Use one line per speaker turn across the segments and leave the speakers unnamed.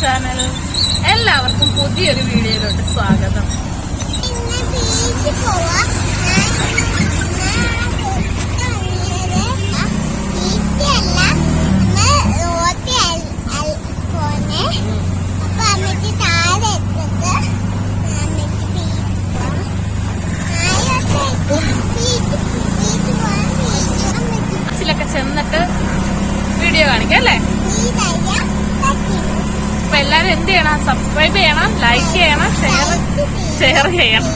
Channel എല്ലാവർക്കും പുതിയൊരു വീഡിയോയിലോട്ട് സ്വാഗതം. ചെന്നിട്ട് വീഡിയോ കാണിക്കാം അല്ലേ. എന്ത് ചെയ്യണം സബ്സ്ക്രൈബ് ചെയ്യണം ലൈക്ക് ചെയ്യണം ഷെയർ ഷെയർ ചെയ്യണം.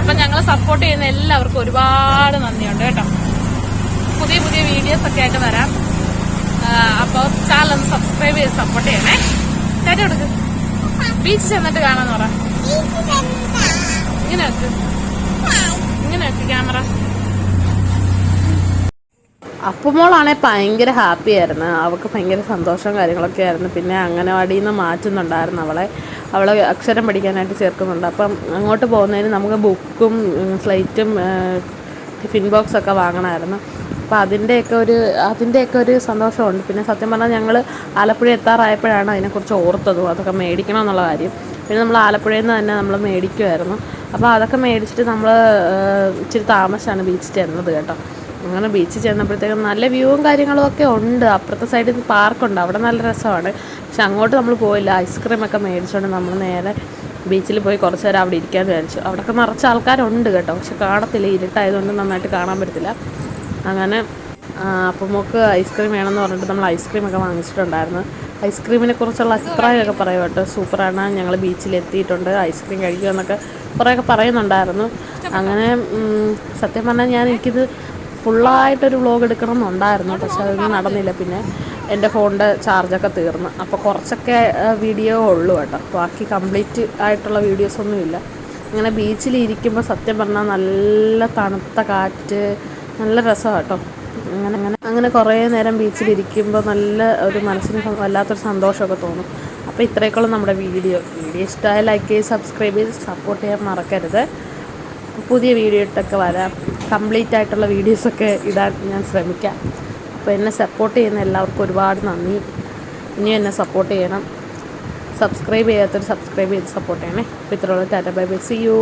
അപ്പൊ ഞങ്ങൾ സപ്പോർട്ട് ചെയ്യുന്ന എല്ലാവർക്കും ഒരുപാട് നന്ദിയുണ്ട് കേട്ടോ. പുതിയ പുതിയ വീഡിയോസ് ഒക്കെ ആയിട്ട് വരാം. അപ്പോൾ ചാനൽ ഒന്ന് സബ്സ്ക്രൈബ് ചെയ്ത് സപ്പോർട്ട് ചെയ്യണേ. ചേട്ടൻ കൊടുക്കും ബീച്ച് ചെന്നിട്ട് കാണാന്ന് പറ. അപ്പുമോളാണെങ്കിൽ ഭയങ്കര ഹാപ്പി ആയിരുന്നു. അവൾക്ക് ഭയങ്കര സന്തോഷവും കാര്യങ്ങളൊക്കെ ആയിരുന്നു. പിന്നെ അംഗനവാടിയിൽ നിന്ന് മാറ്റുന്നുണ്ടായിരുന്നു അവളെ. അവളെ അക്ഷരം പഠിക്കാനായിട്ട് ചേർക്കുന്നുണ്ട്. അപ്പം അങ്ങോട്ട് പോകുന്നതിന് നമുക്ക് ബുക്കും സ്ലൈറ്റും ടിഫിൻ ബോക്സ് ഒക്കെ വാങ്ങണമായിരുന്നു. അപ്പോൾ അതിന്റെയൊക്കെ ഒരു അതിന്റെയൊക്കെ ഒരു സന്തോഷമുണ്ട്. പിന്നെ സത്യം പറഞ്ഞാൽ ഞങ്ങൾ ആലപ്പുഴ എത്താറായപ്പോഴാണ് അതിനെക്കുറിച്ച് ഓർത്തതും. അതൊക്കെ മേടിക്കണം എന്നുള്ള കാര്യം. പിന്നെ നമ്മൾ ആലപ്പുഴയിൽ നിന്ന് തന്നെ നമ്മൾ മേടിക്കുമായിരുന്നു അപ്പോൾ അതൊക്കെ മേടിച്ചിട്ട് നമ്മൾ ഇച്ചിരി താമസിച്ചാണ് ബീച്ചിൽ ചെന്നത് കേട്ടോ. അങ്ങനെ ബീച്ചിൽ ചെന്നപ്പോഴത്തേക്കും നല്ല വ്യൂവും കാര്യങ്ങളും ഒക്കെ ഉണ്ട്. അപ്പുറത്തെ സൈഡിൽ പാർക്കുണ്ട് അവിടെ നല്ല രസമാണ്. പക്ഷെ അങ്ങോട്ട് നമ്മൾ പോയില്ല. ഐസ്ക്രീം ഒക്കെ മേടിച്ചുകൊണ്ട് നമ്മൾ നേരെ ബീച്ചിൽ പോയി കുറച്ച് നേരം അവിടെ ഇരിക്കാൻ വിചാരിച്ചു. അവിടെയൊക്കെ നിറച്ച് ആൾക്കാരുണ്ട് കേട്ടോ. പക്ഷെ കാണത്തില്ല. ഇരുട്ടായതുകൊണ്ട് നന്നായിട്ട് കാണാൻ പറ്റത്തില്ല. അങ്ങനെ അപ്പം നമുക്ക് ഐസ്ക്രീം വേണമെന്ന് പറഞ്ഞിട്ട് നമ്മൾ ഐസ്ക്രീം ഒക്കെ വാങ്ങിച്ചിട്ടുണ്ടായിരുന്നു. ഐസ്ക്രീമിനെ കുറിച്ചുള്ള അഭിപ്രായമൊക്കെ പറയും കേട്ടോ. സൂപ്പറാണ്. ഞങ്ങൾ ബീച്ചിൽ എത്തിയിട്ടുണ്ട്. ഐസ്ക്രീം കഴിക്കുമെന്നൊക്കെ കുറേയൊക്കെ പറയുന്നുണ്ടായിരുന്നു. അങ്ങനെ സത്യം പറഞ്ഞാൽ ഞാൻ എനിക്കിത് ഫുള്ളായിട്ടൊരു വ്ളോഗ് എടുക്കണം എന്നുണ്ടായിരുന്നു പക്ഷെ അതൊന്നും നടന്നില്ല. പിന്നെ എന്റെ ഫോണിന്റെ ചാർജൊക്കെ തീർന്നു. അപ്പോൾ കുറച്ചൊക്കെ വീഡിയോ ഉള്ളൂ കേട്ടോ. ബാക്കി കംപ്ലീറ്റ് ആയിട്ടുള്ള വീഡിയോസൊന്നുമില്ല അങ്ങനെ ബീച്ചിൽ ഇരിക്കുമ്പോൾ സത്യം പറഞ്ഞാൽ നല്ല തണുത്ത കാറ്റ് നല്ല രസമാണ് കേട്ടോ. അങ്ങനെ അങ്ങനെ അങ്ങനെ കുറേ നേരം ബീച്ചിൽ ഇരിക്കുമ്പോൾ നല്ല ഒരു മനസ്സിന് വല്ലാത്തൊരു സന്തോഷമൊക്കെ തോന്നും. അപ്പോൾ ഇത്രയൊക്കെയുള്ള നമ്മുടെ വീഡിയോ. വീഡിയോ ഇഷ്ടമായ ലൈക്ക് ചെയ്ത് സബ്സ്ക്രൈബ് ചെയ്ത് സപ്പോർട്ട് ചെയ്യാൻ മറക്കരുത്. പുതിയ വീഡിയോ ഇട്ടൊക്കെ വരാം. കംപ്ലീറ്റ് ആയിട്ടുള്ള വീഡിയോസൊക്കെ ഇടാൻ ഞാൻ ശ്രമിക്കാം. അപ്പോൾ എന്നെ സപ്പോർട്ട് ചെയ്യുന്ന എല്ലാവർക്കും ഒരുപാട് നന്ദി. ഇനി എന്നെ സപ്പോർട്ട് ചെയ്യണം. സബ്സ്ക്രൈബ് ചെയ്യാത്തൊരു സബ്സ്ക്രൈബ് ചെയ്ത് സപ്പോർട്ട് ചെയ്യണേ. അപ്പോൾ ഇത്രയുള്ള. Tata bye bye see you